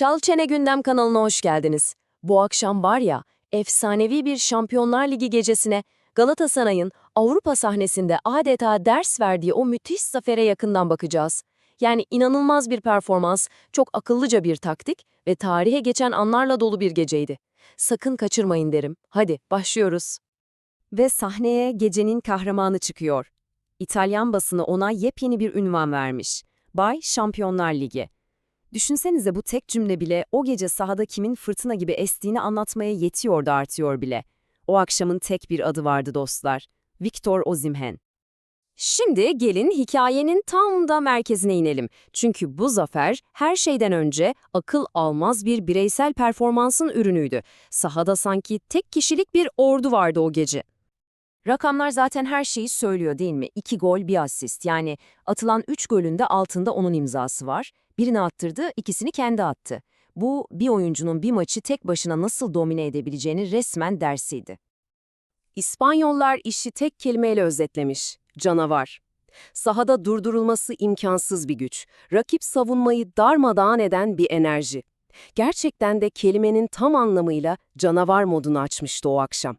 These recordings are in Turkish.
Çal Çene Gündem kanalına hoş geldiniz. Bu akşam var ya, efsanevi bir Şampiyonlar Ligi gecesine Galatasaray'ın Avrupa sahnesinde adeta ders verdiği o müthiş zafere yakından bakacağız. Yani inanılmaz bir performans, çok akıllıca bir taktik ve tarihe geçen anlarla dolu bir geceydi. Sakın kaçırmayın derim. Hadi başlıyoruz. Ve sahneye gecenin kahramanı çıkıyor. İtalyan basını ona yepyeni bir ünvan vermiş. Bay Şampiyonlar Ligi. Düşünsenize bu tek cümle bile o gece sahada kimin fırtına gibi estiğini anlatmaya yetiyordu artıyor bile. O akşamın tek bir adı vardı dostlar. Victor Osimhen. Şimdi gelin hikayenin tam da merkezine inelim. Çünkü bu zafer her şeyden önce akıl almaz bir bireysel performansın ürünüydü. Sahada sanki tek kişilik bir ordu vardı o gece. Rakamlar zaten her şeyi söylüyor değil mi? İki gol, bir asist. Yani atılan üç golün de altında onun imzası var. Birini attırdı, ikisini kendi attı. Bu, bir oyuncunun bir maçı tek başına nasıl domine edebileceğini resmen dersiydi. İspanyollar işi tek kelimeyle özetlemiş. Canavar. Sahada durdurulması imkansız bir güç. Rakip savunmayı darmadağın eden bir enerji. Gerçekten de kelimenin tam anlamıyla canavar modunu açmıştı o akşam.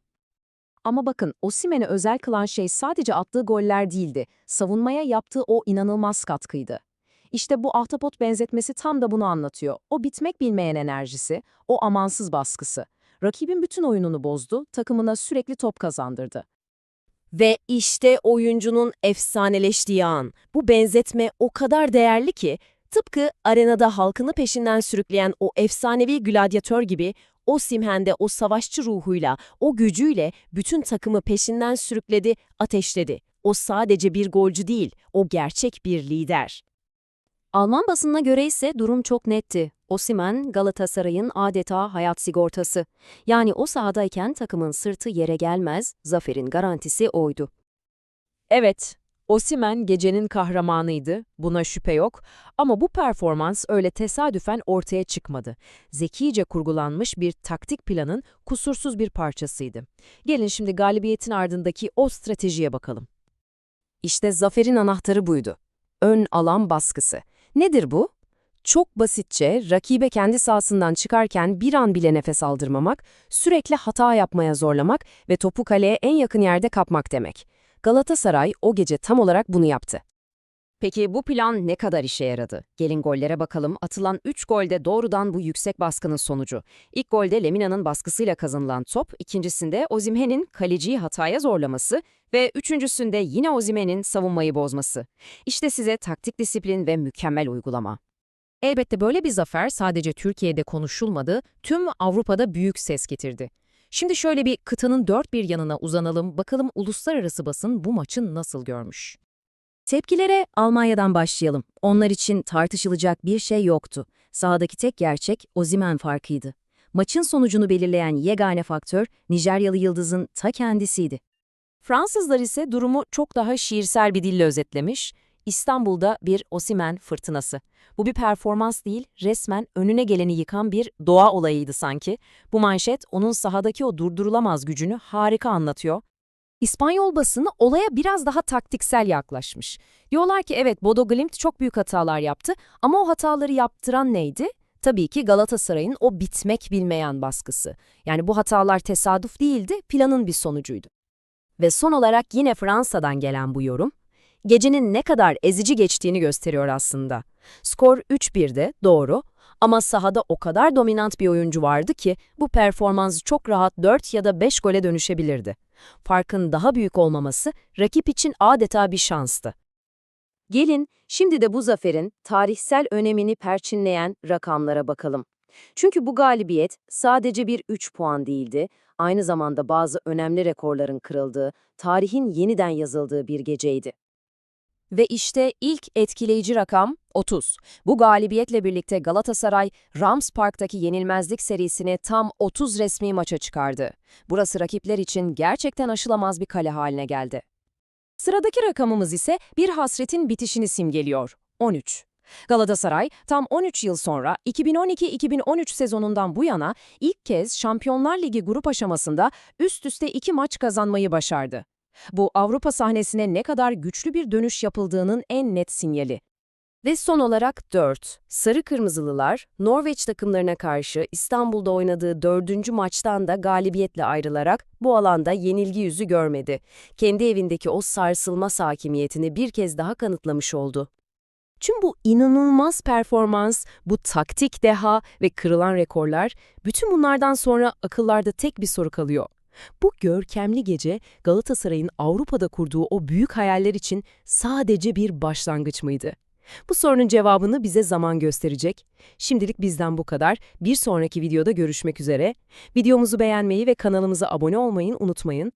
Ama bakın Osimhen'i özel kılan şey sadece attığı goller değildi. Savunmaya yaptığı o inanılmaz katkıydı. İşte bu ahtapot benzetmesi tam da bunu anlatıyor. O bitmek bilmeyen enerjisi, o amansız baskısı. Rakibin bütün oyununu bozdu, takımına sürekli top kazandırdı. Ve işte oyuncunun efsaneleştiği an. Bu benzetme o kadar değerli ki, tıpkı arenada halkını peşinden sürükleyen o efsanevi gladyatör gibi Osimhen de o savaşçı ruhuyla, o gücüyle bütün takımı peşinden sürükledi, ateşledi. O sadece bir golcü değil, o gerçek bir lider. Alman basınına göre ise durum çok netti. Osimhen, Galatasaray'ın adeta hayat sigortası. Yani o sahadayken takımın sırtı yere gelmez, zaferin garantisi oydu. Evet, Osimhen gecenin kahramanıydı, buna şüphe yok. Ama bu performans öyle tesadüfen ortaya çıkmadı. Zekice kurgulanmış bir taktik planın kusursuz bir parçasıydı. Gelin şimdi galibiyetin ardındaki o stratejiye bakalım. İşte zaferin anahtarı buydu. Ön alan baskısı. Nedir bu? Çok basitçe rakibe kendi sahasından çıkarken bir an bile nefes aldırmamak, sürekli hata yapmaya zorlamak ve topu kaleye en yakın yerde kapmak demek. Galatasaray o gece tam olarak bunu yaptı. Peki bu plan ne kadar işe yaradı? Gelin gollere bakalım. Atılan 3 golde doğrudan bu yüksek baskının sonucu. İlk golde Lemina'nın baskısıyla kazanılan top, ikincisinde Ozimhen'in kaleciyi hataya zorlaması ve üçüncüsünde yine Ozimhen'in savunmayı bozması. İşte size taktik disiplin ve mükemmel uygulama. Elbette böyle bir zafer sadece Türkiye'de konuşulmadı, tüm Avrupa'da büyük ses getirdi. Şimdi şöyle bir kıtanın dört bir yanına uzanalım, bakalım uluslararası basın bu maçı nasıl görmüş. Tepkilere Almanya'dan başlayalım. Onlar için tartışılacak bir şey yoktu. Sahadaki tek gerçek Osimhen farkıydı. Maçın sonucunu belirleyen yegane faktör Nijeryalı yıldızın ta kendisiydi. Fransızlar ise durumu çok daha şiirsel bir dille özetlemiş. İstanbul'da bir Osimhen fırtınası. Bu bir performans değil, resmen önüne geleni yıkan bir doğa olayıydı sanki. Bu manşet onun sahadaki o durdurulamaz gücünü harika anlatıyor. İspanyol basını olaya biraz daha taktiksel yaklaşmış. Diyorlar ki evet Bodo Glimt çok büyük hatalar yaptı ama o hataları yaptıran neydi? Tabii ki Galatasaray'ın o bitmek bilmeyen baskısı. Yani bu hatalar tesadüf değildi, planın bir sonucuydu. Ve son olarak yine Fransa'dan gelen bu yorum, gecenin ne kadar ezici geçtiğini gösteriyor aslında. Skor 3-1'de, doğru. Ama sahada o kadar dominant bir oyuncu vardı ki bu performans çok rahat 4 ya da 5 gole dönüşebilirdi. Farkın daha büyük olmaması rakip için adeta bir şanstı. Gelin şimdi de bu zaferin tarihsel önemini perçinleyen rakamlara bakalım. Çünkü bu galibiyet sadece bir 3 puan değildi, aynı zamanda bazı önemli rekorların kırıldığı, tarihin yeniden yazıldığı bir geceydi. Ve işte ilk etkileyici rakam 30. Bu galibiyetle birlikte Galatasaray, Rams Park'taki yenilmezlik serisini tam 30 resmi maça çıkardı. Burası rakipler için gerçekten aşılamaz bir kale haline geldi. Sıradaki rakamımız ise bir hasretin bitişini simgeliyor. 13. Galatasaray tam 13 yıl sonra 2012-2013 sezonundan bu yana ilk kez Şampiyonlar Ligi grup aşamasında üst üste iki maç kazanmayı başardı. Bu Avrupa sahnesine ne kadar güçlü bir dönüş yapıldığının en net sinyali. Ve son olarak 4. Sarı Kırmızılılar, Norveç takımlarına karşı İstanbul'da oynadığı dördüncü maçtan da galibiyetle ayrılarak bu alanda yenilgi yüzü görmedi. Kendi evindeki o sarsılmaz hakimiyetini bir kez daha kanıtlamış oldu. Tüm bu inanılmaz performans, bu taktik deha ve kırılan rekorlar, bütün bunlardan sonra akıllarda tek bir soru kalıyor. Bu görkemli gece Galatasaray'ın Avrupa'da kurduğu o büyük hayaller için sadece bir başlangıç mıydı? Bu sorunun cevabını bize zaman gösterecek. Şimdilik bizden bu kadar. Bir sonraki videoda görüşmek üzere. Videomuzu beğenmeyi ve kanalımıza abone olmayı unutmayın.